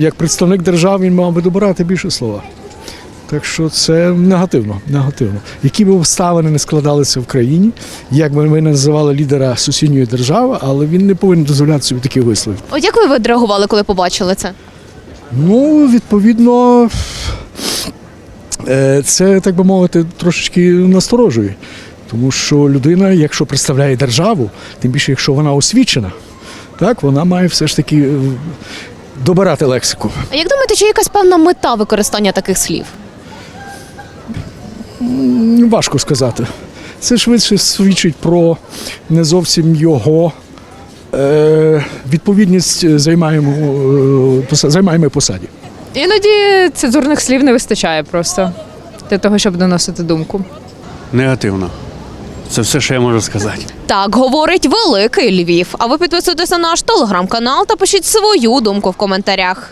Як представник держави він мав би добирати більше слова. Так що це негативно, негативно. Які б обставини не складалися в країні, як би ми називали лідера сусідньої держави, але він не повинен дозволяти собі такі вислови. От як ви відреагували, коли побачили це? Ну, відповідно, е, це, так би мовити, трошечки насторожує. Тому що людина, якщо представляє державу, тим більше, якщо вона освічена, так, вона має все ж таки добирати лексику. А як думаєте, чи є якась певна мета використання таких слів? М, Важко сказати. Це швидше свідчить про не зовсім його е, відповідність займаємо, е, поса- посаді. Іноді цензурних слів не вистачає просто для того, щоб доносити думку. Негативно. Це все, що я можу сказати. Так говорить великий Львів. А ви підписуйтеся на наш телеграм-канал та пишіть свою думку в коментарях.